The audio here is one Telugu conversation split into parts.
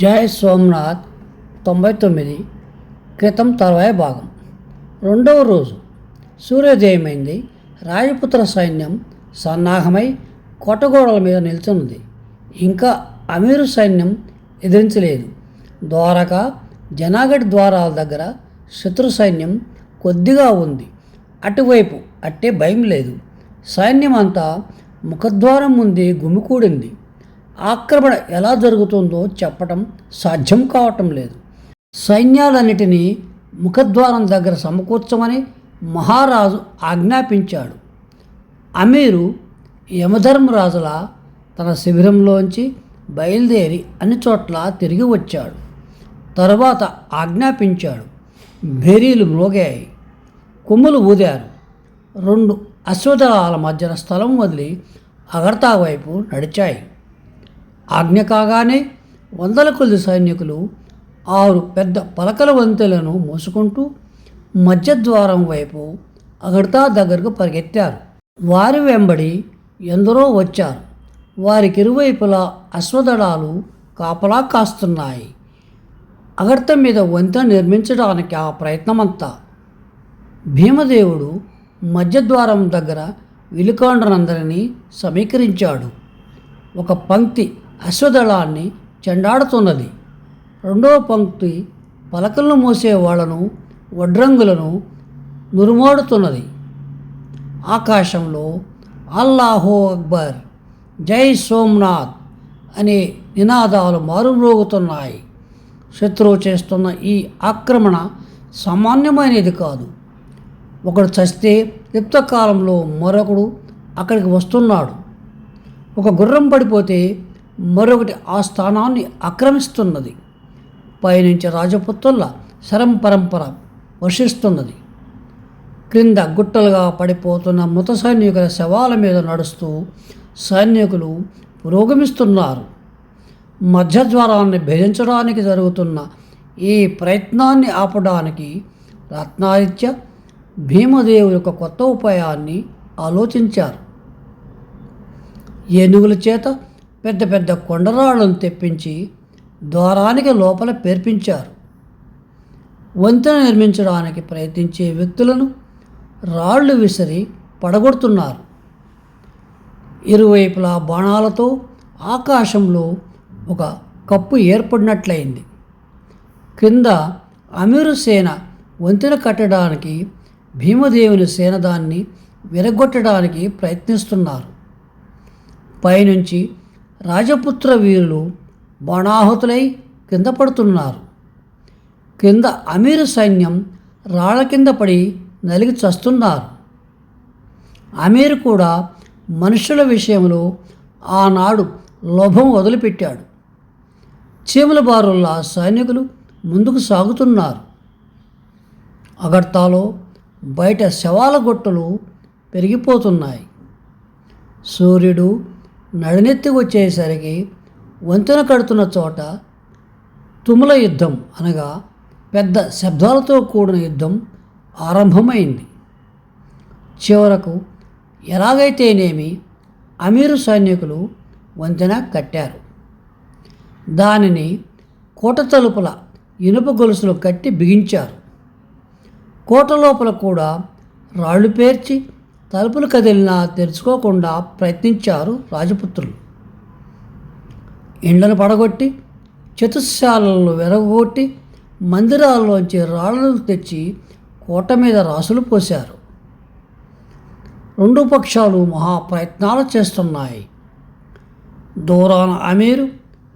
జయ సోమనాథ్ తొంభై తొమ్మిది క్రితం తర్వాయి భాగం. రెండవ రోజు. సూర్యోదయమైంది. రాజపుత్ర సైన్యం సన్నాహమై కోటగోడల మీద నిల్చున్నది. ఇంకా అమీరు సైన్యం ఎదిరించలేదు. ద్వారక జనాగఢ్ ద్వారాల దగ్గర శత్రు సైన్యం కొద్దిగా ఉంది. అటువైపు అట్టే భయం లేదు. సైన్యం అంతా ముఖద్వారం ముందే గుమికూడింది. ఆక్రమణ ఎలా జరుగుతుందో చెప్పటం సాధ్యం కావటం లేదు. సైన్యాలన్నిటినీ ముఖద్వారం దగ్గర సమకూర్చమని మహారాజు ఆజ్ఞాపించాడు. అమీరు యమధర్మరాజుల తన శిబిరంలోంచి బయలుదేరి అన్ని చోట్ల తిరిగి వచ్చాడు. తరువాత ఆజ్ఞాపించాడు. బెరీలు మ్రోగాయి. కొమ్ములు ఊదారు. రెండు అశ్వదళాల మధ్యన స్థలం వదిలి అగర్తా వైపు నడిచాయి. ఆజ్ఞ కాగానే వందల కొద్ది సైనికులు ఆరు పెద్ద పలకల వంతెలను మోసుకుంటూ మధ్యద్వారం వైపు అగడతా దగ్గరకు పరిగెత్తారు. వారి వెంబడి ఎందరో వచ్చారు. వారికి ఇరువైపులా అశ్వదళాలు కాపలా కాస్తున్నాయి. అగర్త మీద వంతెన నిర్మించడానికి ఆ ప్రయత్నమంతా. భీమదేవుడు మధ్యద్వారం దగ్గర విలుకాండ్రనందరినీ సమీకరించాడు. ఒక పంక్తి అశ్వదళాన్ని చెండాడుతున్నది. రెండవ పంక్తి పలకలను మోసే వాళ్ళను వడ్రంగులను నురుమాడుతున్నది. ఆకాశంలో అల్లాహో అక్బర్ జై సోమ్నాథ్ అనే నినాదాలు మారుమ్రోగుతున్నాయి. శత్రువు చేస్తున్న ఈ ఆక్రమణ సామాన్యమైనది కాదు. ఒకడు చస్తే లిప్తకాలంలో మరొకడు అక్కడికి వస్తున్నాడు. ఒక గుర్రం పడిపోతే మరొకటి ఆ స్థానాన్ని ఆక్రమిస్తున్నది. పైనుంచి రాజపుత్రుల శరం పరంపర వర్షిస్తున్నది. క్రింద గుట్టలుగా పడిపోతున్న మృత సైనికుల శవాల మీద నడుస్తూ సైనికులు పురోగమిస్తున్నారు. మధ్యద్వారాన్ని భేదించడానికి జరుగుతున్న ఈ ప్రయత్నాన్ని ఆపడానికి రత్నాదిత్య భీమదేవు యొక్క కొత్త ఉపాయాన్ని ఆలోచించారు. ఏనుగుల చేత పెద్ద పెద్ద కొండరాళ్ళను తెప్పించి ద్వారానికి లోపల పేర్పించారు. వంతెన నిర్మించడానికి ప్రయత్నించే వ్యక్తులను రాళ్ళు విసిరి పడగొడుతున్నారు. ఇరువైపులా బాణాలతో ఆకాశంలో ఒక కప్పు ఏర్పడినట్లయింది. క్రింద అమీరు సేన వంతెన కట్టడానికి భీమదేవుని సేన దాన్ని విరగొట్టడానికి ప్రయత్నిస్తున్నారు. పైనుంచి రాజపుత్ర వీరులు బాణాహుతులై కింద పడుతున్నారు. కింద అమీరు సైన్యం రాళ్ళ కింద పడి నలిగి చస్తున్నారు. అమీర్ కూడా మనుషుల విషయంలో ఆనాడు లోభం వదిలిపెట్టాడు. చీమల బారుల్లా సైనికులు ముందుకు సాగుతున్నారు. అగర్తాలో బయట శవాల గొట్టలు పెరిగిపోతున్నాయి. సూర్యుడు నడినెత్తి వచ్చేసరికి వంతెన కడుతున్న చోట తుముల యుద్ధం అనగా పెద్ద శబ్దాలతో కూడిన యుద్ధం ఆరంభమైంది. చివరకు ఎలాగైతేనేమి అమీరు సైనికులు వంతెన కట్టారు. దానిని కోట తలుపుల ఇనుప గొలుసులు కట్టి బిగించారు. కోట లోపల కూడా రాళ్ళు పేర్చి తలుపులు కదిలినా తెరుచుకోకుండా ప్రయత్నించారు రాజపుత్రులు. ఇండ్లను పడగొట్టి చతుశాలలు వెరగొట్టి మందిరాల్లోంచి రాళ్ళను తెచ్చి కోట మీద రాసులు పోశారు. రెండు పక్షాలు మహా ప్రయత్నాలు చేస్తున్నాయి. దూరాన అమీరు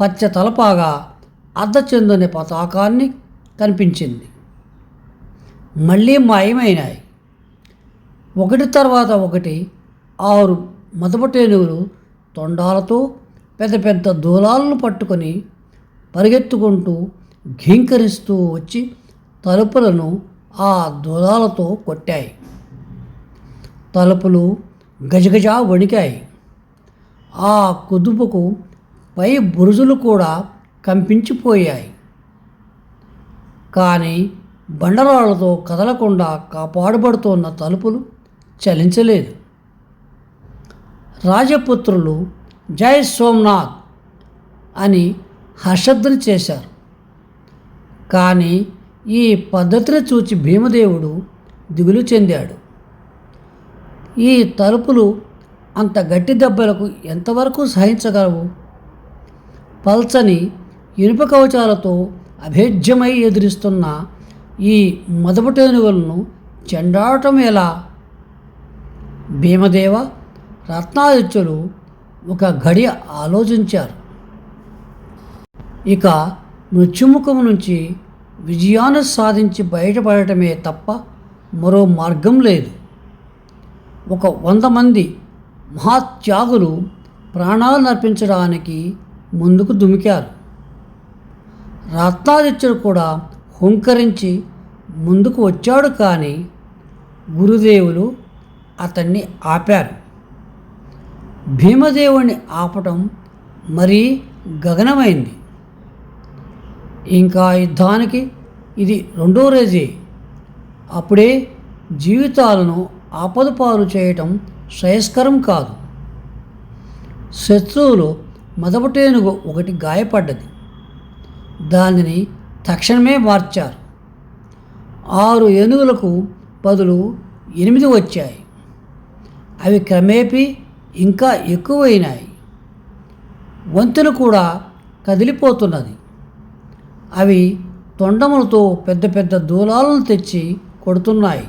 పచ్చ తలపాగా అర్ధచందుని పతాకాన్ని కనిపించింది. మళ్ళీ మాయమైనాయి. ఒకటి తర్వాత ఒకటి ఆరు మదపటేనుగులు తొండాలతో పెద్ద పెద్ద దూలాలను పట్టుకొని పరిగెత్తుకుంటూ ఘీంకరిస్తూ వచ్చి తలుపులను ఆ దూలాలతో కొట్టాయి. తలుపులు గజగజ వణికాయి. ఆ కుదుపుకు పై బురుజులు కూడా కంపించిపోయాయి. కానీ బండరాళ్ళతో కదలకుండా కాపాడబడుతున్న తలుపులు చలించలేదు. రాజపుత్రులు జై సోమనాథ్ అని హర్షధ్వని చేశారు. కానీ ఈ పద్ధతిని చూచి భీమదేవుడు దిగులు చెందాడు. ఈ తలుపులు అంత గట్టి దెబ్బలకు ఎంతవరకు సహించగలవు? పల్చని ఇనుప కవచాలతో అభేద్యమై ఎదురిస్తున్న ఈ మొదపటేనుగులను చెండాడటం ఎలా? భీమదేవ రత్నాదిత్యులు ఒక గడి ఆలోచించారు. ఇక మృత్యుముఖం నుంచి విజయాన్ని సాధించి బయటపడటమే తప్ప మరో మార్గం లేదు. ఒక వంద మంది మహాత్యాగులు ప్రాణాలు నర్పించడానికి ముందుకు దుమికారు. రత్నాదిత్యుడు కూడా హుంకరించి ముందుకు వచ్చాడు కానీ గురుదేవులు అతన్ని ఆపారు. భీమదేవుణ్ణి ఆపటం మరీ గగనమైంది. ఇంకా యుద్ధానికి ఇది రెండో రోజే. అప్పుడే జీవితాలను ఆపదపాలు చేయటం శ్రేయస్కరం కాదు. శత్రువులు మొదపటేనుగు ఒకటి గాయపడ్డది. దానిని తక్షణమే మార్చారు. ఆరు ఏనుగులకు బదులు ఎనిమిది వచ్చాయి. అవి క్రమేపీ ఇంకా ఎక్కువైనాయి. వంతెన కూడా కదిలిపోతున్నది. అవి తొండములతో పెద్ద పెద్ద దూలాలను తెచ్చి కొడుతున్నాయి.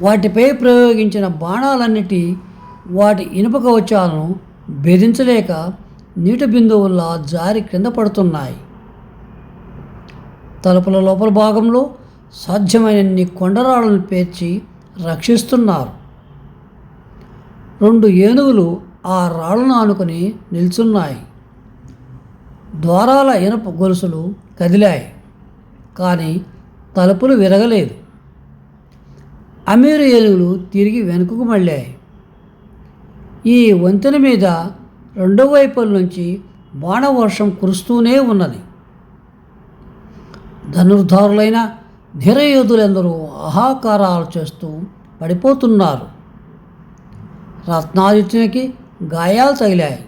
వాటిపై ప్రయోగించిన బాణాలన్నిటి వాటి ఇనుప కవచాలను బెదించలేక నీటి బిందువుల్లా జారి క్రింద పడుతున్నాయి. తలుపుల లోపల భాగంలో సాధ్యమైనన్ని కొండరాళ్ళను పేర్చి రక్షిస్తున్నారు. రెండు ఏనుగులు ఆ రాళ్ళను ఆనుకొని నిల్చున్నాయి. ద్వారాల ఇనప గొలుసులు కదిలాయి కానీ తలుపులు విరగలేదు. అమీరు ఏనుగులు తిరిగి వెనుకకు మళ్ళాయి. ఈ వంతెన మీద రెండో వైపుల నుంచి బాణవర్షం కురుస్తూనే ఉన్నది. ధనుర్ధారులైన ధీరయోధులందరూ ఆహాకారాలు చేస్తూ పడిపోతున్నారు. రత్నాదిత్యునికి గాయాలు తగిలాయి.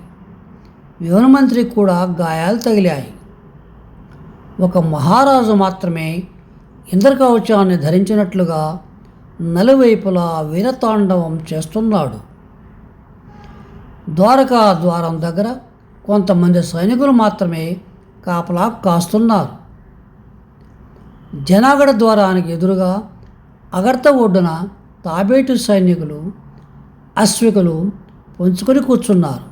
యువనమంత్రికి కూడా గాయాలు తగిలాయి. ఒక మహారాజు మాత్రమే ఇంద్రకవచాన్ని ధరించినట్లుగా నలువైపులా వీరతాండవం చేస్తున్నాడు. ద్వారకా ద్వారం దగ్గర కొంతమంది సైనికులు మాత్రమే కాపలా కాస్తున్నారు. జనాగడ ద్వారానికి ఎదురుగా అగర్త ఒడ్డున తాబేటు సైనికులు అశ్వికలు పొంచుకొని కూర్చున్నారు.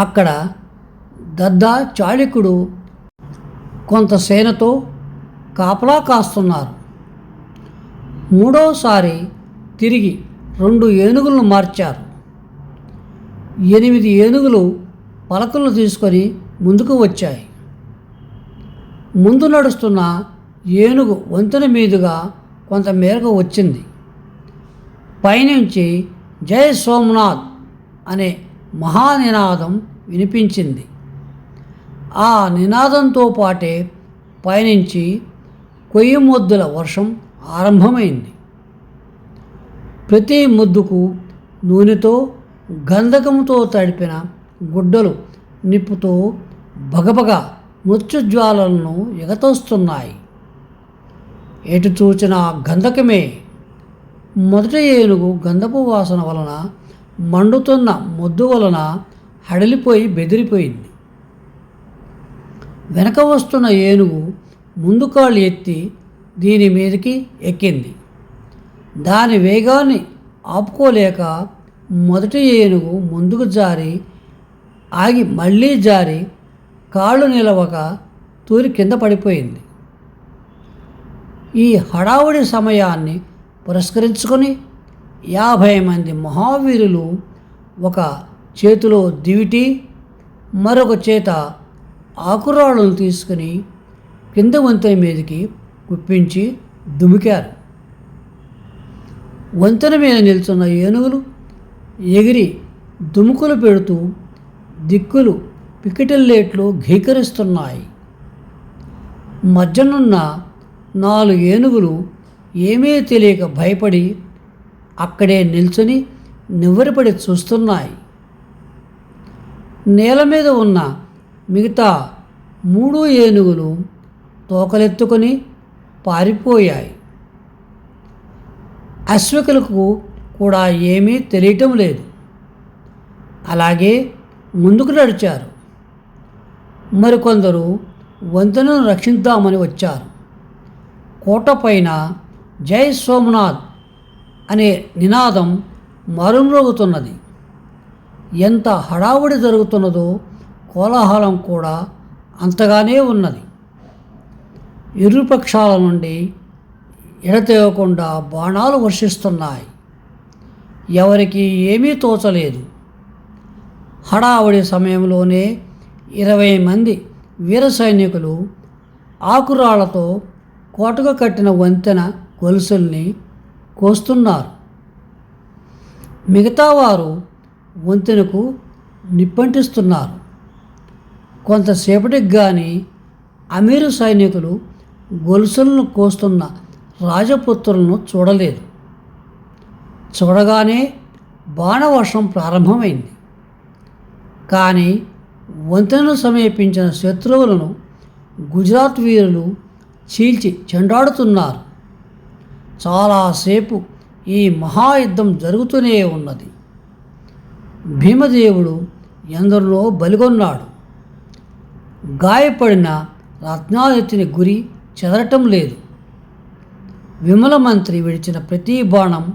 అక్కడ దద్దా చాళుక్యుడు కొంత సేనతో కాపలా కాస్తున్నారు. మూడోసారి తిరిగి రెండు ఏనుగులను మార్చారు. ఎనిమిది ఏనుగులు పలకలు తీసుకొని ముందుకు వచ్చాయి. ముందు నడుస్తున్న ఏనుగు వంతెన మీదుగా కొంత మేరకు వచ్చింది. పైనుంచి జై సోమనాథ్ అనే మహానినాదం వినిపించింది. ఆ నినాదంతో పాటే పైనుంచి కొయ్యి ముద్దుల వర్షం ఆరంభమైంది. ప్రతి ముద్దుకు నూనెతో గంధకంతో తడిపిన గుడ్డలు నిప్పుతో బగబగ మృత్యుజ్వాలలను ఎగతోస్తున్నాయి. ఎటు చూచిన గంధకమే మొదటి ఏనుగు గంధపు వాసన వలన మండుతున్న మొద్దు వలన హడలిపోయి బెదిరిపోయింది. వెనక వస్తున్న ఏనుగు ముందు కాళ్ళు ఎత్తి దీని మీదకి ఎక్కింది. దాని వేగాన్ని ఆపుకోలేక మొదటి ఏనుగు ముందుకు జారి ఆగి మళ్ళీ జారి కాళ్ళు నిలవక తూరి కింద పడిపోయింది. ఈ హడావుడి సమయాన్ని పురస్కరించుకొని యాభై మంది మహావీరులు ఒక చేతిలో దివిటి మరొక చేత ఆకురాళ్ళను తీసుకుని కింద వంతెన మీదకి కుప్పించి దుమికారు. వంతెన మీద నిల్చున్న ఏనుగులు ఎగిరి దుముకులు పెడుతూ దిక్కులు పికిటిల్లేట్లు ఘీకరిస్తున్నాయి. మధ్యనున్న నాలుగు ఏనుగులు ఏమీ తెలియక భయపడి అక్కడే నిల్చుని నివ్వరపడి చూస్తున్నాయి. నేల మీద ఉన్న మిగతా మూడు ఏనుగులు తోకలెత్తుకొని పారిపోయాయి. అశ్వకులకు కూడా ఏమీ తెలియటం లేదు. అలాగే ముందుకు నడిచారు. మరికొందరు వంతెనను రక్షిద్దామని వచ్చారు. కోట పైన జై సోమనాథ్ అనే నినాదం మరుమ్రోగుతున్నది. ఎంత హడావుడి జరుగుతున్నదో కోలాహలం కూడా అంతగానే ఉన్నది. ఇరుపక్షాల నుండి ఎడతెగకుండా బాణాలు వర్షిస్తున్నాయి. ఎవరికి ఏమీ తోచలేదు. హడావుడి సమయంలోనే ఇరవై మంది వీర సైనికులు ఆకురాళ్ళతో కోటకు కట్టిన వంతెన గొలుసుల్ని కోస్తున్నారు. మిగతా వారు వంతెనకు నిప్పంటిస్తున్నారు. కొంతసేపటికి కానీ అమీరు సైనికులు గొలుసులను కోస్తున్న రాజపుత్రులను చూడలేదు. చూడగానే బాణవర్షం ప్రారంభమైంది. కానీ వంతెనను సమీపించిన శత్రువులను గుజరాత్ వీరులు చీల్చి చెండాడుతున్నారు. చాలాసేపు ఈ మహాయుద్ధం జరుగుతూనే ఉన్నది. భీమదేవుడు ఎందరినో బలిగొన్నాడు. గాయపడిన రత్నాదిత్యుని గురి చెదరటం లేదు. విమల మంత్రి విడిచిన ప్రతి బాణం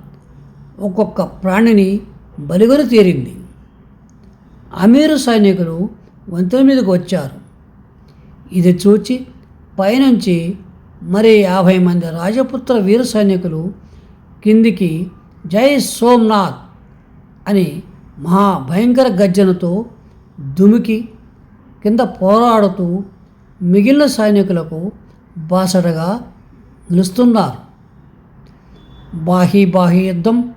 ఒక్కొక్క ప్రాణిని బలిగొని తీరింది. అమీరు సైనికులు వంతెన మీదకు వచ్చారు. ఇది చూచి పైనుంచి మరి యాభై మంది రాజపుత్ర వీర సైనికులు కిందికి జై సోమ్నాథ్ అని మహా భయంకర గర్జనతో దుమికి కింద పోరాడుతూ మిగిలిన సైనికులకు బాసడగా నిలుస్తున్నారు. బాహీ బాహీ యుద్ధం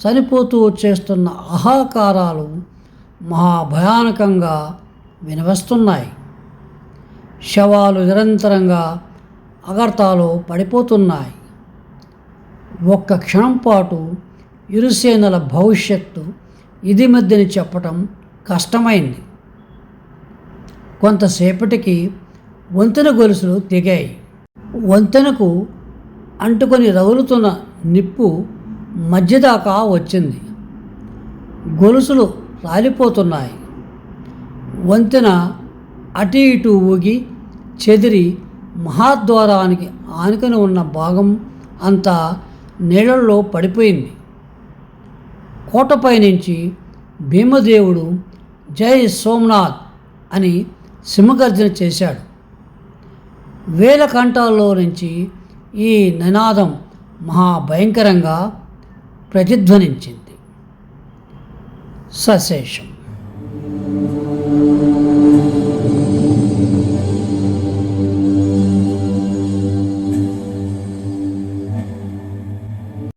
చనిపోతూ చేస్తున్న అహాకారాలు మహాభయానకంగా వినవస్తున్నాయి. శవాలు నిరంతరంగా అగర్తాలో పడిపోతున్నాయి. ఒక్క క్షణం పాటు ఇరుసేనల భవిష్యత్తు ఇది మధ్యని చెప్పటం కష్టమైంది. కొంతసేపటికి వంతెన గొలుసులు తెగాయి. వంతెనకు అంటుకొని రగులుతున్న నిప్పు మధ్యదాకా వచ్చింది. గొలుసులు రాలిపోతున్నాయి. వంతెన అటు ఇటు ఊగి చెదిరి మహాద్వారానికి ఆనుకొని ఉన్న భాగం అంతా నీళ్ళల్లో పడిపోయింది. కోటపై నుంచి భీమదేవుడు జై సోమనాథ్ అని సింహగర్జన చేశాడు. వేల కంఠాల్లో నుంచి ఈ నినాదం మహాభయంకరంగా ప్రతిధ్వనించింది. సశేషం.